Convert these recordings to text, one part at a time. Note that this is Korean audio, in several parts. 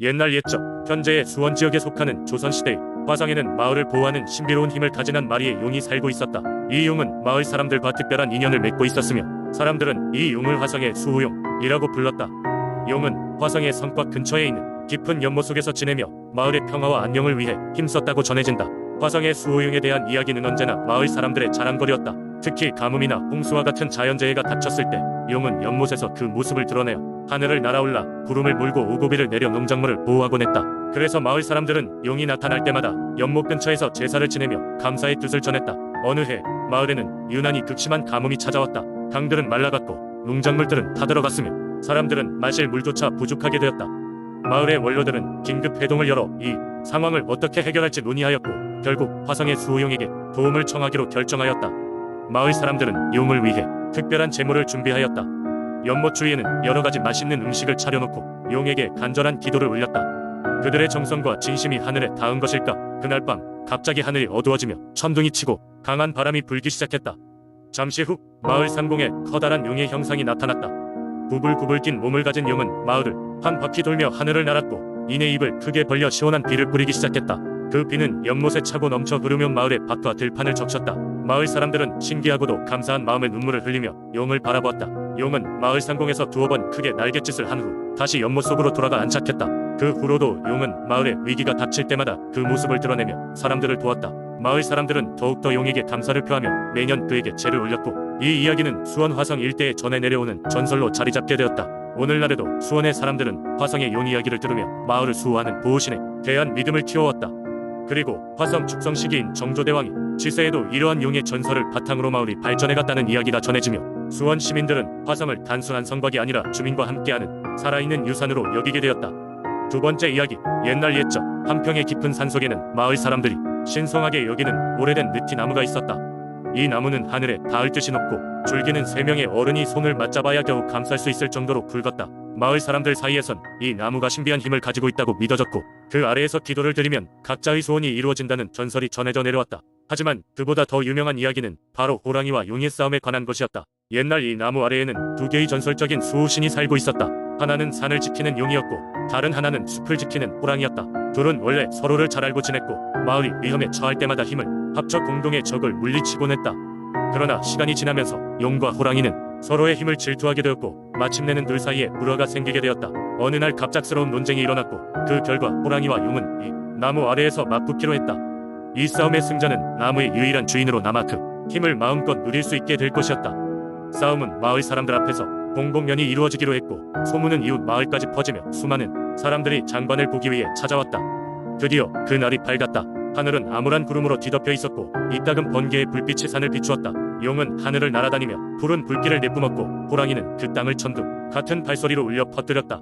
옛날 옛적 현재의 수원 지역에 속하는 조선시대 화성에는 마을을 보호하는 신비로운 힘을 가진 한 마리의 용이 살고 있었다. 이 용은 마을 사람들과 특별한 인연을 맺고 있었으며 사람들은 이 용을 화성의 수호용이라고 불렀다. 용은 화성의 성곽 근처에 있는 깊은 연못 속에서 지내며 마을의 평화와 안녕을 위해 힘썼다고 전해진다. 화성의 수호용에 대한 이야기는 언제나 마을 사람들의 자랑거리였다. 특히 가뭄이나 홍수와 같은 자연재해가 닥쳤을 때 용은 연못에서 그 모습을 드러내어 하늘을 날아올라 구름을 물고 오고비를 내려 농작물을 보호하곤 했다. 그래서 마을 사람들은 용이 나타날 때마다 연못 근처에서 제사를 지내며 감사의 뜻을 전했다. 어느 해 마을에는 유난히 극심한 가뭄이 찾아왔다. 강들은 말라갔고 농작물들은 타들어갔으며 사람들은 마실 물조차 부족하게 되었다. 마을의 원로들은 긴급 회동을 열어 이 상황을 어떻게 해결할지 논의하였고 결국 화성의 수호용에게 도움을 청하기로 결정하였다. 마을 사람들은 용을 위해 특별한 제물을 준비하였다. 연못 주위에는 여러 가지 맛있는 음식을 차려놓고 용에게 간절한 기도를 올렸다. 그들의 정성과 진심이 하늘에 닿은 것일까? 그날 밤 갑자기 하늘이 어두워지며 천둥이 치고 강한 바람이 불기 시작했다. 잠시 후 마을 상공에 커다란 용의 형상이 나타났다. 구불구불 낀 몸을 가진 용은 마을을 한 바퀴 돌며 하늘을 날았고 이내 입을 크게 벌려 시원한 비를 뿌리기 시작했다. 그 비는 연못에 차고 넘쳐 흐르며 마을의 밭과 들판을 적셨다. 마을 사람들은 신기하고도 감사한 마음의 눈물을 흘리며 용을 바라보았다. 용은 마을 상공에서 두어 번 크게 날갯짓을 한 후 다시 연못 속으로 돌아가 안착했다. 그 후로도 용은 마을에 위기가 닥칠 때마다 그 모습을 드러내며 사람들을 도왔다. 마을 사람들은 더욱더 용에게 감사를 표하며 매년 그에게 제를 올렸고 이 이야기는 수원 화성 일대에 전해 내려오는 전설로 자리 잡게 되었다. 오늘날에도 수원의 사람들은 화성의 용 이야기를 들으며 마을을 수호하는 보호신에 대한 믿음을 키워왔다. 그리고 화성 축성 시기인 정조대왕이 지세에도 이러한 용의 전설을 바탕으로 마을이 발전해갔다는 이야기가 전해지며 수원 시민들은 화성을 단순한 성곽이 아니라 주민과 함께하는 살아있는 유산으로 여기게 되었다. 두 번째 이야기 옛날 옛적 한평의 깊은 산속에는 마을 사람들이 신성하게 여기는 오래된 느티나무가 있었다. 이 나무는 하늘에 닿을 듯이 높고 줄기는 세 명의 어른이 손을 맞잡아야 겨우 감쌀 수 있을 정도로 굵었다. 마을 사람들 사이에선 이 나무가 신비한 힘을 가지고 있다고 믿어졌고 그 아래에서 기도를 드리면 각자의 소원이 이루어진다는 전설이 전해져 내려왔다. 하지만 그보다 더 유명한 이야기는 바로 호랑이와 용의 싸움에 관한 것이었다. 옛날 이 나무 아래에는 두 개의 전설적인 수호신이 살고 있었다. 하나는 산을 지키는 용이었고 다른 하나는 숲을 지키는 호랑이였다. 둘은 원래 서로를 잘 알고 지냈고 마을이 위험에 처할 때마다 힘을 합쳐 공동의 적을 물리치곤 했다. 그러나 시간이 지나면서 용과 호랑이는 서로의 힘을 질투하게 되었고 마침내는 둘 사이에 불화가 생기게 되었다. 어느 날 갑작스러운 논쟁이 일어났고 그 결과 호랑이와 용은 이 나무 아래에서 맞붙기로 했다. 이 싸움의 승자는 나무의 유일한 주인으로 남아 그 힘을 마음껏 누릴 수 있게 될 것이었다. 싸움은 마을 사람들 앞에서 공공연히 이루어지기로 했고 소문은 이웃 마을까지 퍼지며 수많은 사람들이 장관을 보기 위해 찾아왔다. 드디어 그날이 밝았다. 하늘은 암울한 구름으로 뒤덮여 있었고 이따금 번개의 불빛이 산을 비추었다. 용은 하늘을 날아다니며 푸른 불길을 내뿜었고 호랑이는 그 땅을 천둥 같은 발소리로 울려 퍼뜨렸다.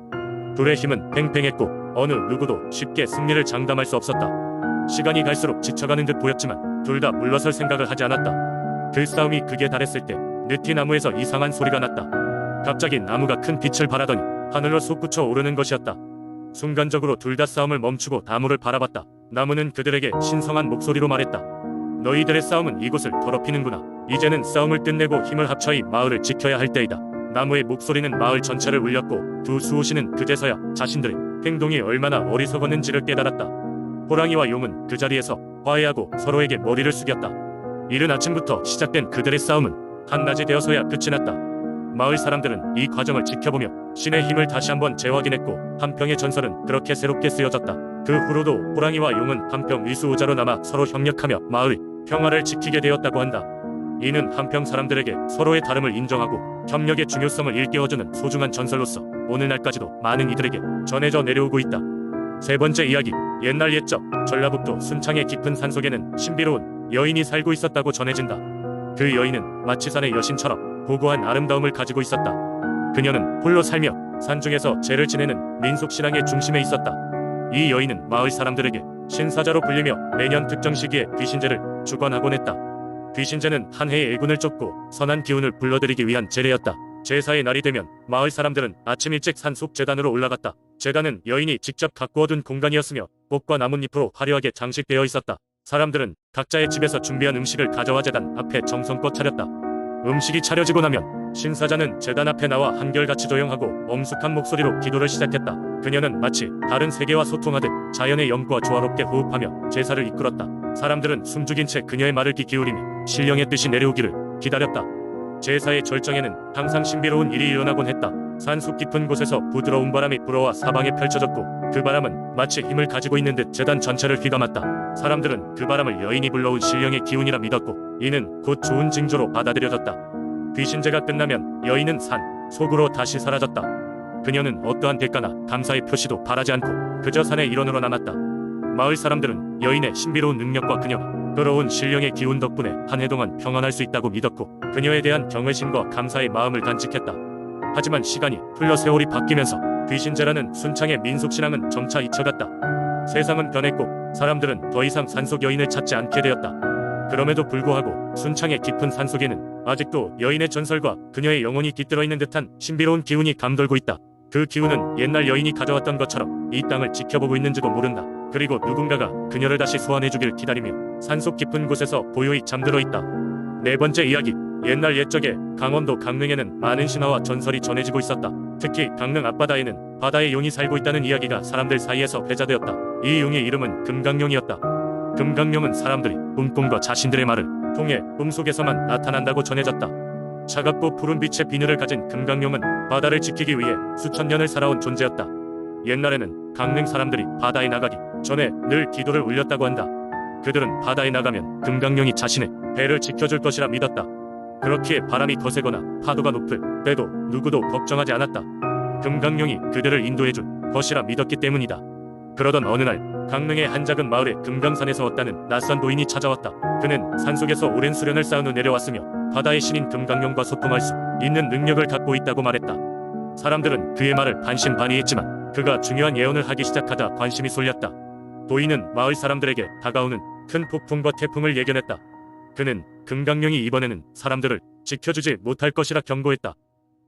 둘의 힘은 팽팽했고 어느 누구도 쉽게 승리를 장담할 수 없었다. 시간이 갈수록 지쳐가는 듯 보였지만 둘 다 물러설 생각을 하지 않았다. 그 싸움이 극에 달했을 때 느티나무에서 이상한 소리가 났다. 갑자기 나무가 큰 빛을 발하더니 하늘로 솟구쳐 오르는 것이었다. 순간적으로 둘 다 싸움을 멈추고 나무를 바라봤다. 나무는 그들에게 신성한 목소리로 말했다. 너희들의 싸움은 이곳을 더럽히는구나. 이제는 싸움을 끝내고 힘을 합쳐 이 마을을 지켜야 할 때이다. 나무의 목소리는 마을 전체를 울렸고 두 수호신은 그제서야 자신들의 행동이 얼마나 어리석었는지를 깨달았다. 호랑이와 용은 그 자리에서 화해하고 서로에게 머리를 숙였다. 이른 아침부터 시작된 그들의 싸움은 한낮이 되어서야 끝이 났다. 마을 사람들은 이 과정을 지켜보며 신의 힘을 다시 한번 재확인했고 한평의 전설은 그렇게 새롭게 쓰여졌다. 그 후로도 호랑이와 용은 한평 위수호자로 남아 서로 협력하며 마을의 평화를 지키게 되었다고 한다. 이는 한평 사람들에게 서로의 다름을 인정하고 협력의 중요성을 일깨워주는 소중한 전설로서 오늘날까지도 많은 이들에게 전해져 내려오고 있다. 세 번째 이야기 옛날 옛적 전라북도 순창의 깊은 산속에는 신비로운 여인이 살고 있었다고 전해진다. 그 여인은 마치 산의 여신처럼 고고한 아름다움을 가지고 있었다. 그녀는 홀로 살며 산중에서 죄를 지내는 민속 신앙의 중심에 있었다. 이 여인은 마을 사람들에게 신사자로 불리며 매년 특정 시기에 귀신제를 주관하곤 했다. 귀신제는 한 해의 애군을 쫓고 선한 기운을 불러들이기 위한 제례였다. 제사의 날이 되면 마을 사람들은 아침 일찍 산속 재단으로 올라갔다. 재단은 여인이 직접 가꾸어둔 공간이었으며 꽃과 나뭇잎으로 화려하게 장식되어 있었다. 사람들은 각자의 집에서 준비한 음식을 가져와 재단 앞에 정성껏 차렸다. 음식이 차려지고 나면 신사자는 재단 앞에 나와 한결같이 조용하고 엄숙한 목소리로 기도를 시작했다. 그녀는 마치 다른 세계와 소통하듯 자연의 영과 조화롭게 호흡하며 제사를 이끌었다. 사람들은 숨죽인 채 그녀의 말을 귀 기울이며 신령의 뜻이 내려오기를 기다렸다. 제사의 절정에는 항상 신비로운 일이 일어나곤 했다. 산속 깊은 곳에서 부드러운 바람이 불어와 사방에 펼쳐졌고 그 바람은 마치 힘을 가지고 있는 듯 재단 전체를 휘감았다. 사람들은 그 바람을 여인이 불러온 신령의 기운이라 믿었고 이는 곧 좋은 징조로 받아들여졌다. 귀신제가 끝나면 여인은 산 속으로 다시 사라졌다. 그녀는 어떠한 대가나 감사의 표시도 바라지 않고 그저 산의 일원으로 남았다. 마을 사람들은 여인의 신비로운 능력과 그녀가 끌어온 신령의 기운 덕분에 한 해 동안 평안할 수 있다고 믿었고 그녀에 대한 경외심과 감사의 마음을 간직했다. 하지만 시간이 흘러 세월이 바뀌면서 귀신제라는 순창의 민속신앙은 점차 잊혀갔다. 세상은 변했고 사람들은 더 이상 산속 여인을 찾지 않게 되었다. 그럼에도 불구하고 순창의 깊은 산속에는 아직도 여인의 전설과 그녀의 영혼이 깃들어 있는 듯한 신비로운 기운이 감돌고 있다. 그 기운은 옛날 여인이 가져왔던 것처럼 이 땅을 지켜보고 있는지도 모른다. 그리고 누군가가 그녀를 다시 소환해주길 기다리며 산속 깊은 곳에서 고요히 잠들어 있다. 네 번째 이야기. 옛날 옛적에 강원도 강릉에는 많은 신화와 전설이 전해지고 있었다. 특히 강릉 앞바다에는 바다의 용이 살고 있다는 이야기가 사람들 사이에서 회자되었다. 이 용의 이름은 금강룡이었다. 금강룡은 사람들이 꿈꿈과 자신들의 말을 통해 꿈속에서만 나타난다고 전해졌다. 차갑고 푸른 빛의 비늘을 가진 금강룡은 바다를 지키기 위해 수천 년을 살아온 존재였다. 옛날에는 강릉 사람들이 바다에 나가기 전에 늘 기도를 올렸다고 한다. 그들은 바다에 나가면 금강룡이 자신의 배를 지켜줄 것이라 믿었다. 그렇기에 바람이 거세거나 파도가 높을 때도 누구도 걱정하지 않았다. 금강룡이 그들을 인도해줄 것이라 믿었기 때문이다. 그러던 어느 날 강릉의 한 작은 마을에 금강산에서 왔다는 낯선 노인이 찾아왔다. 그는 산속에서 오랜 수련을 쌓은 후 내려왔으며 바다의 신인 금강룡과 소통할 수 있는 능력을 갖고 있다고 말했다. 사람들은 그의 말을 반신반의했지만 그가 중요한 예언을 하기 시작하자 관심이 쏠렸다. 도인은 마을 사람들에게 다가오는 큰 폭풍과 태풍을 예견했다. 그는 금강룡이 이번에는 사람들을 지켜주지 못할 것이라 경고했다.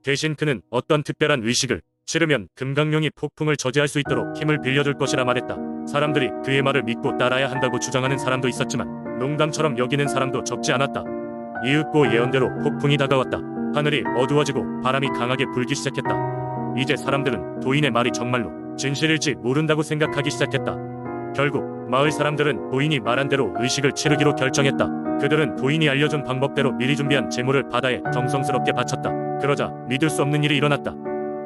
대신 그는 어떤 특별한 의식을 치르면 금강룡이 폭풍을 저지할 수 있도록 힘을 빌려줄 것이라 말했다. 사람들이 그의 말을 믿고 따라야 한다고 주장하는 사람도 있었지만 농담처럼 여기는 사람도 적지 않았다. 이윽고 예언대로 폭풍이 다가왔다. 하늘이 어두워지고 바람이 강하게 불기 시작했다. 이제 사람들은 도인의 말이 정말로 진실일지 모른다고 생각하기 시작했다. 결국 마을 사람들은 도인이 말한 대로 의식을 치르기로 결정했다. 그들은 도인이 알려준 방법대로 미리 준비한 재물을 바다에 정성스럽게 바쳤다. 그러자 믿을 수 없는 일이 일어났다.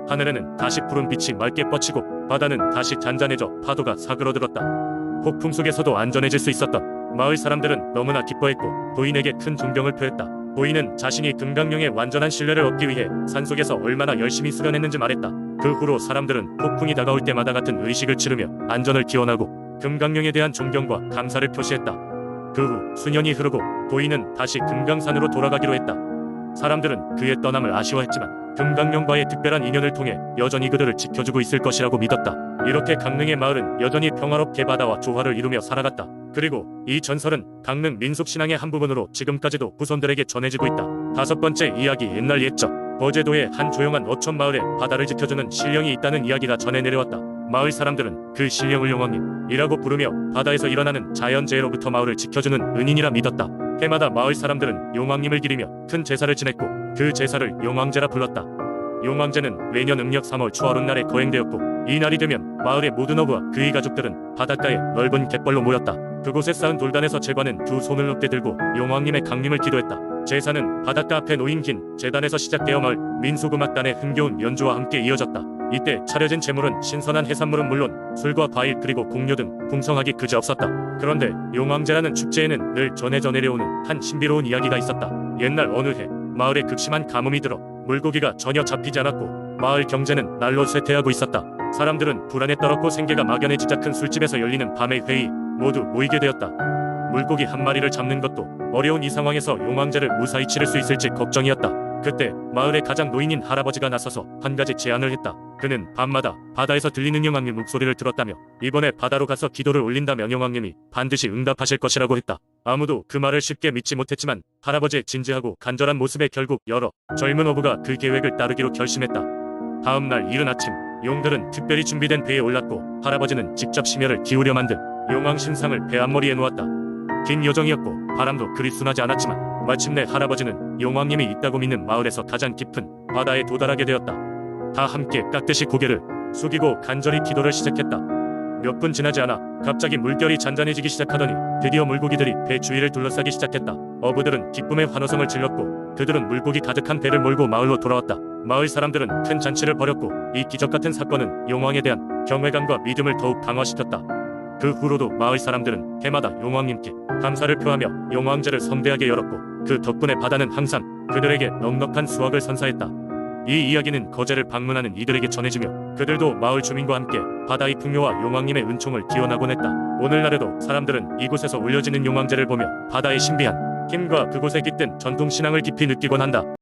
하늘에는 다시 푸른 빛이 맑게 뻗치고 바다는 다시 잔잔해져 파도가 사그러들었다. 폭풍 속에서도 안전해질 수 있었던 마을 사람들은 너무나 기뻐했고 도인에게 큰 존경을 표했다. 도인은 자신이 금강룡의 완전한 신뢰를 얻기 위해 산속에서 얼마나 열심히 수련했는지 말했다. 그 후로 사람들은 폭풍이 다가올 때마다 같은 의식을 치르며 안전을 기원하고 금강룡에 대한 존경과 감사를 표시했다. 그 후 수년이 흐르고 도인은 다시 금강산으로 돌아가기로 했다. 사람들은 그의 떠남을 아쉬워했지만 금강룡과의 특별한 인연을 통해 여전히 그들을 지켜주고 있을 것이라고 믿었다. 이렇게 강릉의 마을은 여전히 평화롭게 바다와 조화를 이루며 살아갔다. 그리고 이 전설은 강릉 민속신앙의 한 부분으로 지금까지도 후손들에게 전해지고 있다. 다섯 번째 이야기 옛날 옛적 거제도의 한 조용한 어촌 마을에 바다를 지켜주는 신령이 있다는 이야기가 전해 내려왔다. 마을 사람들은 그 신령을 용왕님이라고 부르며 바다에서 일어나는 자연재해로부터 마을을 지켜주는 은인이라 믿었다. 해마다 마을 사람들은 용왕님을 기리며 큰 제사를 지냈고 그 제사를 용왕제라 불렀다. 용왕제는 매년 음력 3월 초하룻 날에 거행되었고 이 날이 되면 마을의 모든 어부와 그의 가족들은 바닷가에 넓은 갯벌로 모였다. 그곳에 쌓은 돌단에서 제관은 두 손을 높게 들고 용왕님의 강림을 기도했다. 제사는 바닷가 앞에 놓인 긴 재단에서 시작되어 마을 민속음악단의 흥겨운 연주와 함께 이어졌다. 이때 차려진 재물은 신선한 해산물은 물론 술과 과일 그리고 공료 등 풍성하기 그지없었다. 그런데 용왕제라는 축제에는 늘 전해져 내려오는 한 신비로운 이야기가 있었다. 옛날 어느 해 마을에 극심한 가뭄이 들어 물고기가 전혀 잡히지 않았고 마을 경제는 날로 쇠퇴하고 있었다. 사람들은 불안에 떨었고 생계가 막연해지자 큰 술집에서 열리는 밤의 회의 모두 모이게 되었다. 물고기 한 마리를 잡는 것도 어려운 이 상황에서 용왕제를 무사히 치를 수 있을지 걱정이었다. 그때 마을의 가장 노인인 할아버지가 나서서 한 가지 제안을 했다. 그는 밤마다 바다에서 들리는 용왕님 목소리를 들었다며 이번에 바다로 가서 기도를 올린다면 용왕님이 반드시 응답하실 것이라고 했다. 아무도 그 말을 쉽게 믿지 못했지만 할아버지의 진지하고 간절한 모습에 결국 여러 젊은 어부가 그 계획을 따르기로 결심했다. 다음 날 이른 아침 용들은 특별히 준비된 배에 올랐고 할아버지는 직접 심혈을 기울여 만든 용왕 신상을 배 앞머리에 놓았다. 긴 여정이었고 바람도 그리 순하지 않았지만 마침내 할아버지는 용왕님이 있다고 믿는 마을에서 가장 깊은 바다에 도달하게 되었다. 다 함께 깍듯이 고개를 숙이고 간절히 기도를 시작했다. 몇 분 지나지 않아 갑자기 물결이 잔잔해지기 시작하더니 드디어 물고기들이 배 주위를 둘러싸기 시작했다. 어부들은 기쁨의 환호성을 질렀고 그들은 물고기 가득한 배를 몰고 마을로 돌아왔다. 마을 사람들은 큰 잔치를 벌였고 이 기적 같은 사건은 용왕에 대한 경외감과 믿음을 더욱 강화시켰다. 그 후로도 마을 사람들은 해마다 용왕님께 감사를 표하며 용왕제를 성대하게 열었고 그 덕분에 바다는 항상 그들에게 넉넉한 수확을 선사했다. 이 이야기는 거제를 방문하는 이들에게 전해지며 그들도 마을 주민과 함께 바다의 풍요와 용왕님의 은총을 기원하곤 했다. 오늘날에도 사람들은 이곳에서 올려지는 용왕제를 보며 바다의 신비한 힘과 그곳에 깃든 전통 신앙을 깊이 느끼곤 한다.